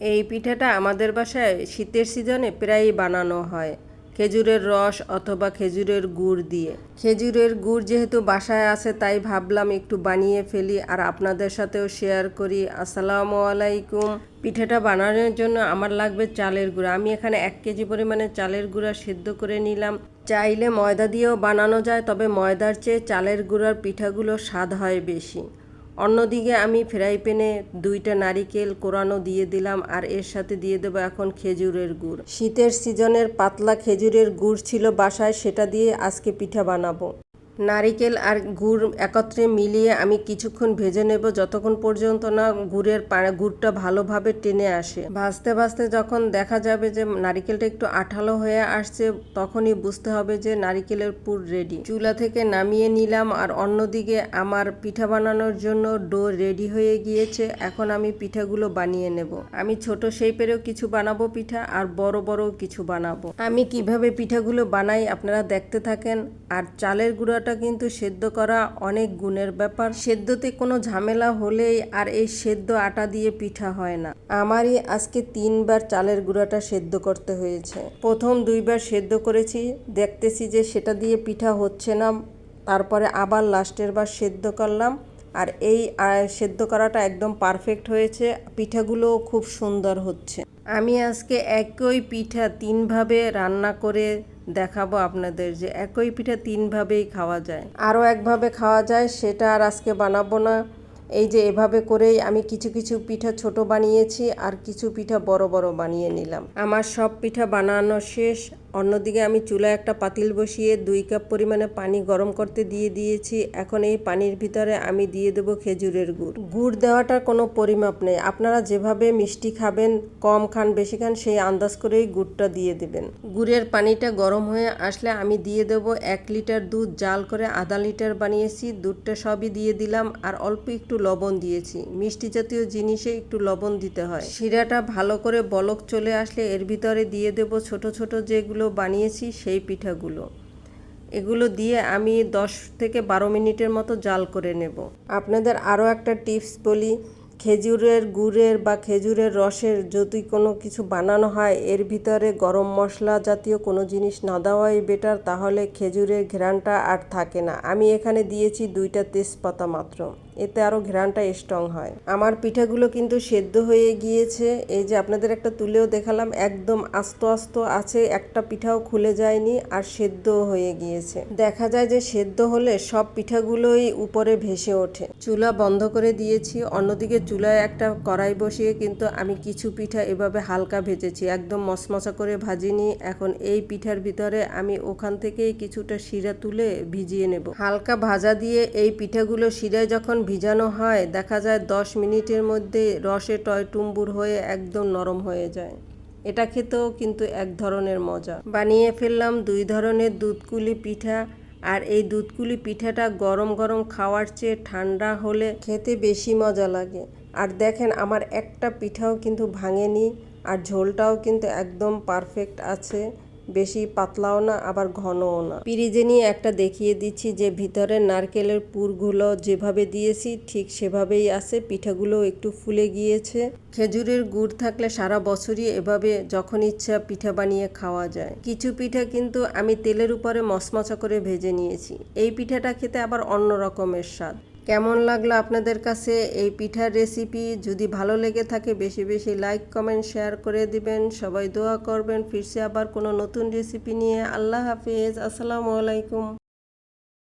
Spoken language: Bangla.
এই পিঠাটা আমাদের বাসায় শীতের সিজনে প্রায়ই বানানো হয়। খেজুরের রস অথবা খেজুরের গুড় দিয়ে। খেজুরের গুড় যেহেতু বাসায় আছে, তাই ভাবলাম একটু বানিয়ে ফেলি আর আপনাদের সাথেও শেয়ার করি। আসসালামু আলাইকুম। পিঠাটা বানানোর জন্য আমার লাগবে চালের গুঁড়া। আমি এখানে এক কেজি পরিমাণে চালের গুঁড়া সিদ্ধ করে নিলাম। চাইলে ময়দা দিয়েও বানানো যায়, তবে ময়দার চেয়ে চালের গুঁড়ার পিঠাগুলো স্বাদ হয় বেশি। অন্যদিকে আমি ফ্রাই প্যানে দুইটা নারিকেল কোরানো দিয়ে দিলাম আর এর সাথে দিয়ে দেবো এখন খেজুরের গুড়। শীতের সিজনের পাতলা খেজুরের গুড় ছিল বাসায়, সেটা দিয়ে আজকে পিঠা বানাবো। নারিকেল আর গুড় একত্রে মিলিয়ে আমি কিছুক্ষণ ভেজে নেব, যতক্ষণ পর্যন্ত না গুড়ের গুড়টা ভালোভাবে টেনে আসে। ভাজতে ভাজতে যখন দেখা যাবে যে নারিকেলটা একটু আঠালো হয়ে আসছে, তখনই বুঝতে হবে যে নারিকেলের পুর রেডি চুলা থেকে নামিয়ে নিলাম আর অন্যদিকে আমার পিঠা বানানোর জন্য ডো রেডি হয়ে গিয়েছে, এখন আমি পিঠাগুলো বানিয়ে নেব। আমি ছোট শেপেরও কিছু বানাবো পিঠা আর বড় বড় কিছু বানাবো। আমি কীভাবে পিঠাগুলো বানাই আপনারা দেখতে থাকেন, আর চালের গুঁড়াটা কিন্তু সেদ্ধ করা অনেক গুণের ব্যাপার। সেদ্ধতে কোনো ঝামেলা হলেই আর এই সেদ্ধ আটা দিয়ে পিঠা হয় না। আমারই আজকে তিনবার চালের গুঁড়াটা সেদ্ধ করতে হয়েছে। প্রথম দুইবার সেদ্ধ করেছি, দেখতেছি যে সেটা দিয়ে পিঠা হচ্ছে না। তারপরে আবার লাস্টের বার সেদ্ধ করলাম। আর এই সেদ্ধ করাটা একদম পারফেক্ট হয়েছে। পিঠাগুলোও খুব সুন্দর হচ্ছে। আমি আজকে একই পিঠা তিনভাবে রান্না করে দেখাবো আপনাদের যে একই পিঠা তিনভাবেই খাওয়া যায়। আরও একভাবে খাওয়া যায়, সেটা আর আজকে বানাবো না। এই যে এভাবে করেই আমি কিছু কিছু পিঠা ছোট বানিয়েছি আর কিছু পিঠা বড় বড় বানিয়ে নিলাম। আমার সব পিঠা বানানো শেষ। অন্যদিকে আমি চুলায় একটা পাতিল বসিয়ে দুই কাপ পরিমাণে পানি গরম করতে দিয়ে দিয়েছি। এখন এই পানির ভিতরে আমি দিয়ে দেবো খেজুরের গুড়। গুড় দেওয়াটার কোনো পরিমাপ নেই। আপনারা যেভাবে মিষ্টি খাবেন, কম খান, বেশি খান, সেই আন্দাজ করেই গুড়টা দিয়ে দেবেন। গুড়ের পানিটা গরম হয়ে আসলে আমি দিয়ে দেব এক লিটার দুধ, জাল করে আধা লিটার বানিয়েছি, দুধটা সবই দিয়ে দিলাম আর অল্প একটু লবণ দিয়েছি। মিষ্টি জাতীয় জিনিসে একটু লবণ দিতে হয়। শিরাটা ভালো করে বলক চলে আসলে এর ভিতরে দিয়ে দেব ছোট ছোট যেগুলো বানিয়েছি সেই পিঠাগুলো। এগুলো দিয়ে আমি দশ থেকে বারো মিনিটের মতো জাল করে নেব। আপনাদের আরও একটা টিপস বলি, খেজুরের গুড়ের বা খেজুরের রসের যদি কোনো কিছু বানানো হয়, এর ভিতরে গরম মশলা জাতীয় কোনো জিনিস না দেওয়াই বেটার তাহলে খেজুরের ঘ্রাণটা আর থাকে না। আমি এখানে দিয়েছি দুইটা তেজপাতা মাত্র। এতে আরও ঘ্রাণটা স্ট্রং হয়। আমার পিঠাগুলো কিন্তু সেদ্ধ হয়ে গিয়েছে। এই যে আপনাদের একটা তুলেও দেখালাম, একদম আস্ত আস্ত আছে, একটা পিঠাও খুলে যায়নি আর সেদ্ধও হয়ে গিয়েছে। দেখা যায় যে সেদ্ধ হলে সব পিঠাগুলোই উপরে ভেসে ওঠে। চুলা বন্ধ করে দিয়েছি, অন্যদিকে চুলায় একটা কড়াই বসিয়ে কিন্তু আমি কিছু পিঠা এভাবে হালকা ভেজেছি, একদম মশমশা করে ভাজিনি। এখন এই পিঠার ভিতরে আমি ওখান থেকেই কিছুটা শিরা তুলে ভিজিয়ে নেব। হালকা ভাজা দিয়ে এই পিঠাগুলো শিরায় যখন ভিজানো হয়। দেখা যায় দশ মিনিটের মধ্যে রসে টয়টুম্বুর হয়ে একদম নরম হয়ে যায়। এটা খেতেও কিন্তু এক ধরনের মজা। বানিয়ে ফেললাম দুই ধরনের দুধকুলি পিঠা আর এই দুধকুলি পিঠাটা গরম গরম খাওয়ার চেয়ে ঠান্ডা হলে খেতে বেশি মজা লাগে। আর দেখেন আমার একটা পিঠাও কিন্তু ভাঙেনি আর ঝোলটাও কিন্তু একদম পারফেক্ট আছে। বেশি পাতলাও না, আবার ঘনও না। পিরিজে নিয়ে একটা দেখিয়ে দিচ্ছি যে ভিতরে নারকেলের পুরগুলো যেভাবে দিয়েছি, ঠিক সেভাবেই আছে। পিঠাগুলো একটু ফুলে গিয়েছে। খেজুরের গুড় থাকলে সারা বছরই এভাবে যখন ইচ্ছা পিঠা বানিয়ে খাওয়া যায়। কিছু পিঠা কিন্তু আমি তেলের উপরে মশমশা করে ভেজে নিয়েছি। এই পিঠাটা খেতে আবার অন্য রকমের স্বাদ। কেমন লাগল আপনাদের কাছে এই পিঠার রেসিপি যদি ভালো লেগে থাকে, বেশি বেশি লাইক কমেন্ট শেয়ার করে দিবেন। সবাই দোয়া করবেন। ফিরছে আবার কোনো নতুন রেসিপি নিয়ে। আল্লাহ হাফিজ। আসসালামু আলাইকুম।